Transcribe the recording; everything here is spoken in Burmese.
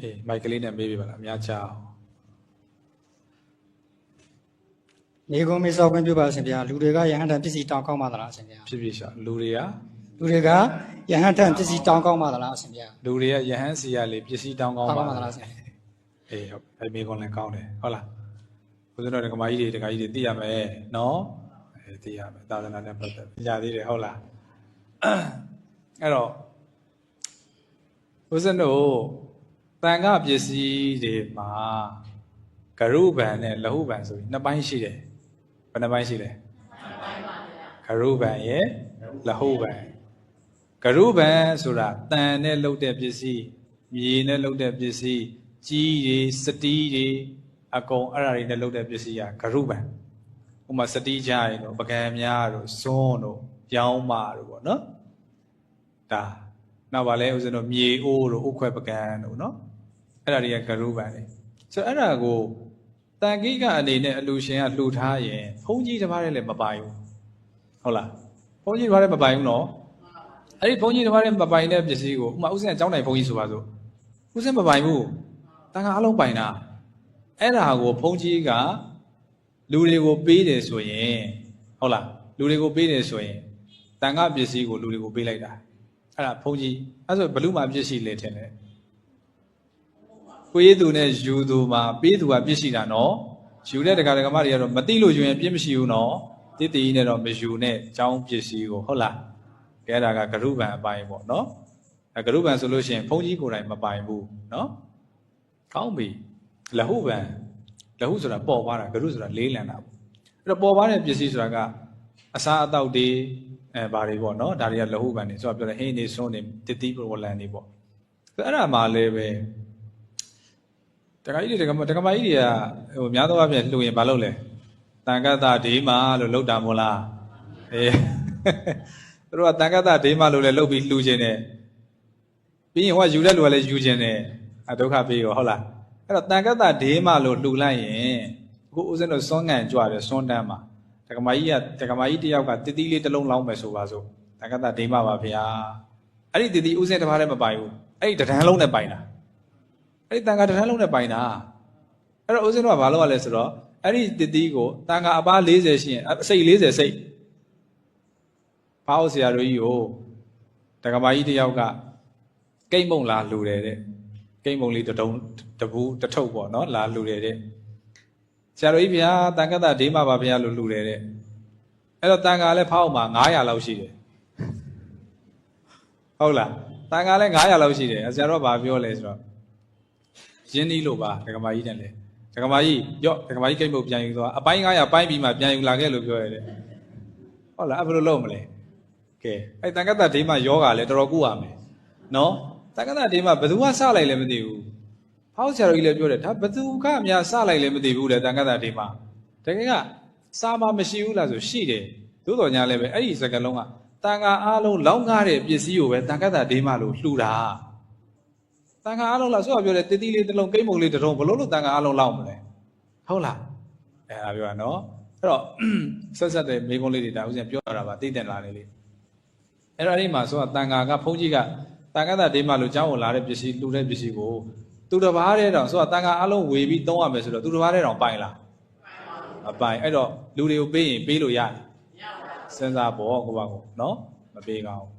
အေးမိုက်ကလေးနဲ့မေးပြပါလားအများချအောင်နေကုန်းမေးစောခွင့်ပြုပါရှင်ဗျာလူတွေကယဟန်တန်ပစ္စည်းတောင်းကောင်းပါသလားရှင်ဗျာဖြစ်ဖြစ်ရှာလူတွေကလူတွေကယဟန်တန်ပစ္စည်းတောင်းကောင်းပါသလားရှင်ဗျာလူတွေကယဟန်စီရလေပစ္စည်းတောင်းကောင်းတောင်းပါကောင်းပါသလားရှင်ဗျာအေးဟုတ်အဲ့မေကွန်လည်းကောင်းတယ်ဟုတ်လားဦးဇင်းတို့ဒကမာကြီးတွေဒကာကြီးတွေသိရမယ်နော်အေးသိရမယ်သာသနာနဲ့ပတ်သက်သိကြသေးတယ်ဟုတ်လားအဲ့တော့ ဦးဇင်းတို့တန်ခပစ္စည်းတွေမှာဂရုဗံနဲ့လဟုဗံဆိုပြီးနှစ်ပိုင်းရှိတယ်ဘယ်နှပိုင်းရှိလဲဂရုဗံရဲ့လဟုဗံဂရုဗံဆိုတာတန်နဲ့လှုပ်တဲ့ပစ္စည်းမြေနဲ့လှုပ်တဲ့ပစ္စည်းကြီးတွေစတီးတွေအကုန်အဲ့ဒါတွေနဲ့လှုပ်တဲ့ပစ္စည်းကဂရုဗံဥပမာစတီးကြရတို့ပကံများတို့ဇွန်းတို့ရောင်းမာတို့ပေါ့နော်ဒါ နောက်ပါလဲဦးဇင်းတို့မြေအိုးတို့ဥခွဲပကံတို့နော်အဲ့ဒါတွေကဂရုဗံတွေဆိုတော့အဲ့ဒါကိုတန်ခိကအနေနဲ့အလူရှင်ကလှူထားရင်ဘုန်းကြီးတစ်ပါးတည်းလည်းမပိုင်ဘူးဟုတ်လားဘုန်းကြီးတစ်ပါးတည်းမပိုင်ဘူးနော်အဲ့ဒီဘုန်းကြီးတစ်ပါးနဲ့မပိုင်တဲ့ပစ္စည်းကိုဥမာဥစဉ်အကြောင်းတိုင်ဘုန်းကြီးဆိုပါစို့ဥစဉ်မပိုင်ဘူးတန်ခါအလုံးပိုင်တာအဲ့ဒါကိုဘုန်းကြီးကလူတွေကိုပေးတယ်ဆိုရင်ဟုတ်လားလူတွေကိုပေးတယ်ဆိုရင်တန်ခါပစ္စည်းကိုလူတွေကိုပေးလိုက်တာ အဲ့ဒါဘုန်းကြီးအဲ့ဆိုဘလူမှာပစ္စည်းလေထင်တယ်ကိုရေးသူနဲ့ယူသူမှာပေးသူကပစ္စည်းတာနော်ယူတဲ့တက္ကရာမတွေကတော့မသိလို့ယူရင်ပြည့်မရှိဘူးနော်တိတိနဲ့တော့မယူနဲ့အကြောင်းပစ္စည်းကိုဟုတ်လားကဲအဲ့ဒါကဂရုဗံအပိုင်းပေါ့နော်အဲဂရုဗံဆိုလို့ရှိရင်ဘုန်းကြီးကိုယ်တိုင်မပိုင်ဘူးနော်ကောင်းပြီလဟုဗံလဟုဆိုတာပေါ်သွားတာဂရုဆိုတာလေးလံတာပေါ့အဲ့တော့ပေါ်သွားတဲ့ပစ္စည်းဆိုတာကအစားအသောက်တွေ အဲဘာတွေပေါ့နော်ဒါတွေကလဟုဗံတွေဆိုတော့ပြောတယ်ဟင်းနေစွန်းနေတတိပရဝလန်တွေပေါ့အဲ့ဒါမှလည်းပဲတခါကြီးတွေတခါမတခါမကြီးတွေကဟိုများသောအားဖြင့်လှူရင်မလုပ်လဲတန်ကတ္တဒေးမာလို့လောက်တာမို့လားအေးသူတို့ကတန်ခတ်တာဒေးမလို့လည်းလှုပ်ပြီးလှူခြင်းနဲ့ပြီးရင်ဟိုကယူတဲ့လူကလည်းယူခြင်းနဲ့အဒုက္ခပေးရောဟုတ်လားအဲ့တော့တန်ခတ်တာဒေးမလို့လှူလိုက်ရင်အခုဦးဇင်းတို့စွန်းငံကြွတယ်စွန်းတန်းမှာ တက္ကမကြီးကတက္ကမကြီးတယောက်ကတတိလေးတစ်လုံးလောင်းမယ်ဆိုပါစို့တန်ခတ်တာဒေးမပါဗျာအဲ့ဒီတတိဦးဇင်းတစ်ပါးလည်းမပိုင်ဘူးအဲ့ဒီတဒန်းလုံးနဲ့ပိုင်တာအဲ့ဒီတန်ခါတဒန်းလုံးနဲ့ပိုင်တာအဲ့တော့ဦးဇင်းတို့ကဘာလုပ်ရလဲဆိုတော့အဲ့ဒီတတိကိုတန်ခါအပား40ရှိရင်အစိတ်40စိတ်ဖောက်ဆရာတို့ကြီးကိုတက္ကမကြီးတယောက်ကကိမ့်မုံလာလှူတယ်တဲ့ကိမ့်မုံလေးတစ်တုံးတပူးတစ်ထုပ်ပေါ့နော်လာလှူတယ်တဲ့ ဆရာတို့ကြီးဗျာတန်ခတ်တာဒေးမပါဗျာလို့လှူတယ်တဲ့အဲ့တော့တန်ခါလည်းဖောက်မှာ900လောက်ရှိတယ်ဟုတ်လားတန်ခါလည်း900လောက်ရှိတယ်ဆရာတို့ကဘာပြောလဲဆိုတော့ရင်းနှီးလို့ပါတက္ကမကြီးနဲ့လေတက္ကမကြီးရော့တက္ကမကြီးကိမ့်မုံပြန်ယူသွားအပိုင်း900ပိုင်းပြီးမှပြန်ယူလာခဲ့လို့ပြောရတယ်ဟုတ်လားအဲ့ဘယ်လိုလုပ်မလဲကဲအဲ့တန်ခတ်တာဒေးမယောဂါလည်းတော်တော်ကုရမယ်နော်တန်ခတ်တာဒေးမဘယ်သူကစလိုက်လဲမသိဘူး ဖောက်ဆရာတော်ကြီးလည်းပြောတယ်ဒါဘယ်သူကများစလိုက်လဲမသိဘူးလေတန်ခတ်တာဒေးမတကယ်ကစာမမရှိဘူးလားဆိုရှိတယ်သို့တော်ညာလည်းပဲအဲ့ဒီစကလုံးကတန်ခါအားလုံးလောင်းကားတဲ့ပစ္စည်းကိုပဲတန်ခတ်တာဒေးမလို့လှူတာတန်ခါအားလုံးလားဆိုတော့ပြောတယ်တတိလေးတစ်လုံးကိမ့်မုံလေးတစ်ထုံဘလို့လို့တန်ခါအားလုံးလောင်းမလဲဟုတ်လားအဲ့ဒါပြောရနော်အဲ့တော့ဆက်ဆက်တဲ့မိကုံးလေးတွေဒါဥစဉ်ပြောတာပါသိတဲ့လားလေးလေးအဲ့တော့အဲ့ဒီမှာဆိုတော့တန်ဃာကဘုန်းကြီးကတန်ခါတာဒေးမလို့ကျောင်းဝင်လာတဲ့ပစ္စည်းလှူတဲ့ပစ္စည်းကို သူတစ်ပါးတည်းတော့ဆိုတော့တန်ဃာအလုံးဝေပြီးသုံးရမယ်ဆိုတော့သူတစ်ပါးတည်းတော့ပိုင်လားမပိုင်အဲ့တော့လူတွေကိုပေးရင်ပေးလို့ရတယ်မရပါဘူးစဉ်းစားပေါ့ကိုပါကိုနော်မပေးကောင်းဘူး